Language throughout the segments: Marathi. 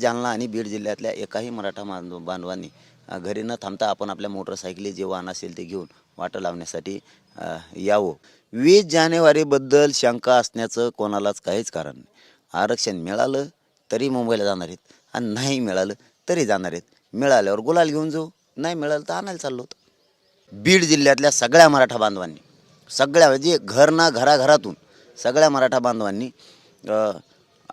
जालना आणि बीड जिल्ह्यातल्या एकाही मराठा बांधवांनी घरी न थांबता आपण आपल्या मोटरसायकली जे वाहन असेल ते घेऊन वाटं लावण्यासाठी यावं. वीस जानेवारीबद्दल शंका असण्याचं कोणालाच काहीच कारण नाही. आरक्षण मिळालं तरी मुंबईला जाणार आहेत आणि नाही मिळालं तरी जाणार आहेत. मिळाल्यावर गुलाल घेऊन जाऊ नाही मिळालं तर आणायला चाललो होतो. बीड जिल्ह्यातल्या सगळ्या मराठा बांधवांनी सगळ्या म्हणजे घर ना घराघरातून सगळ्या मराठा बांधवांनी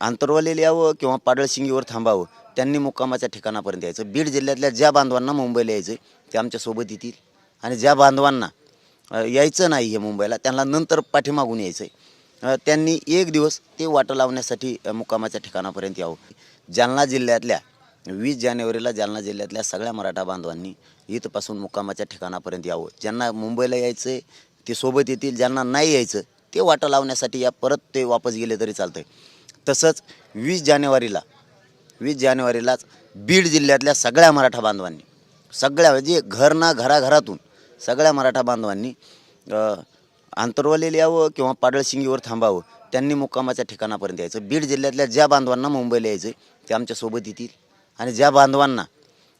आंतरवालीला यावं किंवा पाडळशिंगीवर थांबावं त्यांनी मुक्कामाच्या ठिकाणापर्यंत यायचं. बीड जिल्ह्यातल्या ज्या बांधवांना मुंबईला यायचं ते आमच्यासोबत येतील. आणि ज्या बांधवांना यायचं नाही आहे मुंबईला त्यांना नंतर पाठीमागून यायचं आहे त्यांनी एक दिवस ते वाटं लावण्यासाठी मुक्कामाच्या ठिकाणापर्यंत यावं. जालना जिल्ह्यातल्या वीस जानेवारीला जालना जिल्ह्यातल्या सगळ्या मराठा बांधवांनी इथपासून मुक्कामाच्या ठिकाणापर्यंत यावं. ज्यांना मुंबईला यायचं आहे ते सोबत येतील. ज्यांना नाही यायचं ते वाटं लावण्यासाठी या परत ते वापस गेले तरी चालतं आहे तसंच वीस जानेवारीला वीस जानेवारीलाच बीड जिल्ह्यातल्या सगळ्या मराठा बांधवांनी सगळ्या म्हणजे घर ना घराघरातून सगळ्या मराठा बांधवांनी आंतरवालीला यावं किंवा पाडळशिंगीवर थांबावं त्यांनी मुक्कामाच्या ठिकाणापर्यंत यायचं. बीड जिल्ह्यातल्या ज्या बांधवांना मुंबईला यायचं ते आमच्यासोबत येतील. आणि ज्या बांधवांना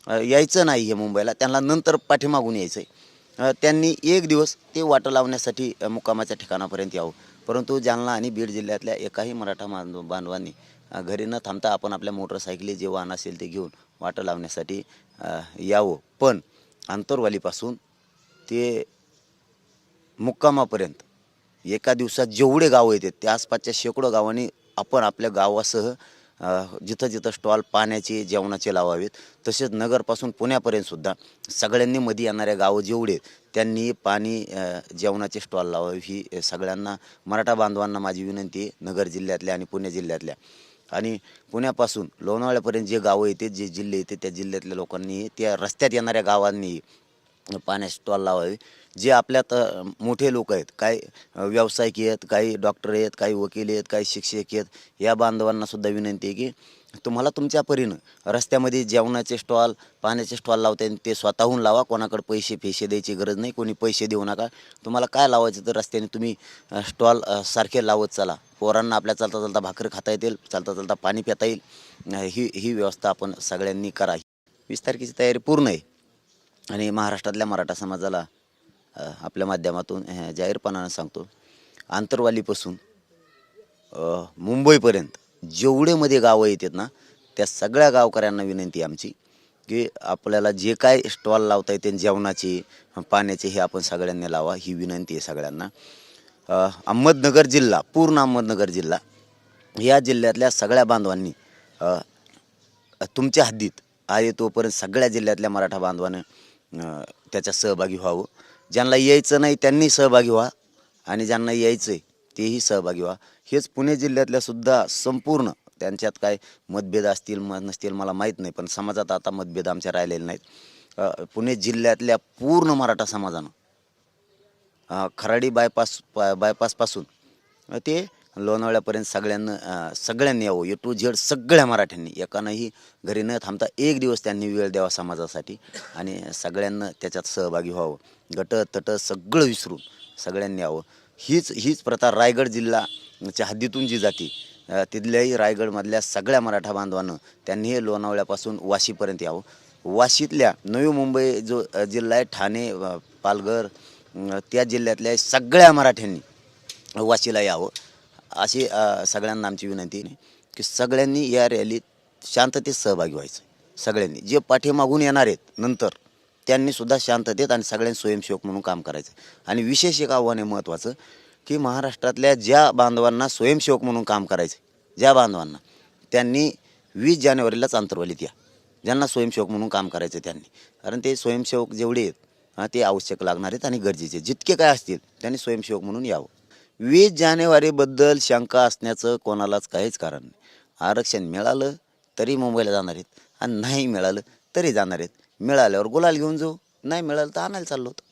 यायचं नाही हे मुंबईला त्यांना नंतर पाठीमागून यायचं आहे. त्यांनी एक दिवस ते वाटं लावण्यासाठी मुक्कामाच्या ठिकाणापर्यंत यावं. परंतु जालना आणि बीड जिल्ह्यातल्या एकाही मराठा बांध बांधवांनी घरी न थांबता आपण आपल्या मोटरसायकली जे वाहन असेल ते घेऊन वाटं लावण्यासाठी यावं. पण आंतरवालीपासून ते मुक्कामापर्यंत एका दिवसात जेवढे गावं येतात त्या आसपासच्या शेकडो गावांनी आपण आपल्या गावासह जिथं जिथं स्टॉल पाण्याचे जेवणाचे लावावेत तसेच नगरपासून पुण्यापर्यंत सुद्धा सगळ्यांनी मध्ये येणाऱ्या गावं जेवढे त्यांनी पाणी जेवणाचे स्टॉल लावावे. ही सगळ्यांना मराठा बांधवांना माझी विनंती आहे नगर जिल्ह्यातल्या आणि पुणे जिल्ह्यातल्या. आणि पुण्यापासून लोणावळ्यापर्यंत जे गावं येते जे जिल्हे येते त्या जिल्ह्यातल्या लोकांनी त्या रस्त्यात येणाऱ्या गावांनी पाण्याचे स्टॉल लावावे. जे आपल्यात मोठे लोक आहेत काही व्यावसायिक आहेत काही डॉक्टर आहेत काही वकील आहेत काही शिक्षक आहेत या बांधवांनासुद्धा विनंती आहे की तुम्हाला तुमच्या परीनं रस्त्यामध्ये जेवणाचे स्टॉल पाण्याचे स्टॉल लावता येईल ते स्वतःहून लावा कोणाकडे पैसे फेसे द्यायची गरज नाही कोणी पैसे देऊ नका. तुम्हाला काय लावायचं तर रस्त्याने तुम्ही स्टॉल सारखे लावत चला. पोरांना आपल्या चालता चालता भाकर खाता येतील चालता चालता पाणी पिता येईल. ही ही व्यवस्था आपण सगळ्यांनी करा. वीस तारखेची तयारी पूर्ण आहे. आणि महाराष्ट्रातल्या मराठा समाजाला आपल्या माध्यमातून जाहीरपणानं सांगतो आंतरवालीपासून मुंबईपर्यंत जेवढे मध्ये गावं येतात ना त्या सगळ्या गावकऱ्यांना विनंती आमची की आपल्याला जे काय स्टॉल लावता येते जेवणाचे पाण्याचे हे आपण सगळ्यांनी लावा ही विनंती आहे सगळ्यांना. अहमदनगर जिल्हा पूर्ण अहमदनगर जिल्हा या जिल्ह्यातल्या सगळ्या बांधवांनी तुमच्या हद्दीत आहे तोपर्यंत सगळ्या जिल्ह्यातल्या मराठा बांधवानं त्याच्या त्याच्यात सहभागी व्हावं. ज्यांना यायचं नाही त्यांनी सहभागी व्हा आणि ज्यांना यायचं आहे तेही सहभागी व्हा. हेच पुणे जिल्ह्यातल्यासुद्धा संपूर्ण त्यांच्यात काय मतभेद असतील मत नसतील मला माहीत नाही. पण समाजात आता मतभेद आमच्या राहिलेले नाहीत. पुणे जिल्ह्यातल्या पूर्ण मराठा समाजानं खराडी बायपास बायपासपासून ते लोणावळ्यापर्यंत सगळ्यांना सगळ्यांनी यावं. ए टू झेड सगळ्या मराठ्यांनी. एकानंही घरी न थांबता एक दिवस त्यांनी वेळ द्यावा समाजासाठी आणि सगळ्यांना त्याच्यात सहभागी व्हावं. गट तट सगळं विसरून सगळ्यांनी यावं. हीच हीच प्रथा रायगड जिल्हाच्या हद्दीतून जी जाते तिथल्याही रायगडमधल्या सगळ्या मराठा बांधवानं त्यांनी हे लोणावळ्यापासून वाशीपर्यंत यावं. वाशीतल्या नवी मुंबई जो जिल्हा आहे ठाणे पालघर त्या जिल्ह्यातल्या सगळ्या मराठ्यांनी वाशीला यावं. अशी अ, सगळ्यांना आमची विनंती आहे की सगळ्यांनी या रॅलीत शांततेत सहभागी व्हायचं. सगळ्यांनी. जे पाठीमागून येणार आहेत नंतर त्यांनी सुद्धा शांततेत आणि सगळ्यांनी स्वयंसेवक म्हणून काम करायचं. आणि विशेष एक आव्हान आहे महत्त्वाचं की महाराष्ट्रातल्या ज्या बांधवांना स्वयंसेवक म्हणून काम करायचं ज्या बांधवांना त्यांनी वीस जानेवारीलाच अंतर्वलीत या. ज्यांना स्वयंसेवक म्हणून काम करायचं त्यांनी. कारण ते स्वयंसेवक जेवढे आहेत हा, ते आवश्यक लागणार आहेत आणि गरजेचे जितके काय असतील त्यांनी स्वयंसेवक म्हणून यावं. वीस जानेवारीबद्दल शंका असण्याचं कोणालाच काहीच कारण नाही. आरक्षण मिळालं तरी मुंबईला जाणार आहेत. आणि नाही मिळालं तरी जाणार आहेत. मिळाल्यावर गुलाल घेऊन जाऊ. नाही मिळालं तर आणायला चाललो होतो.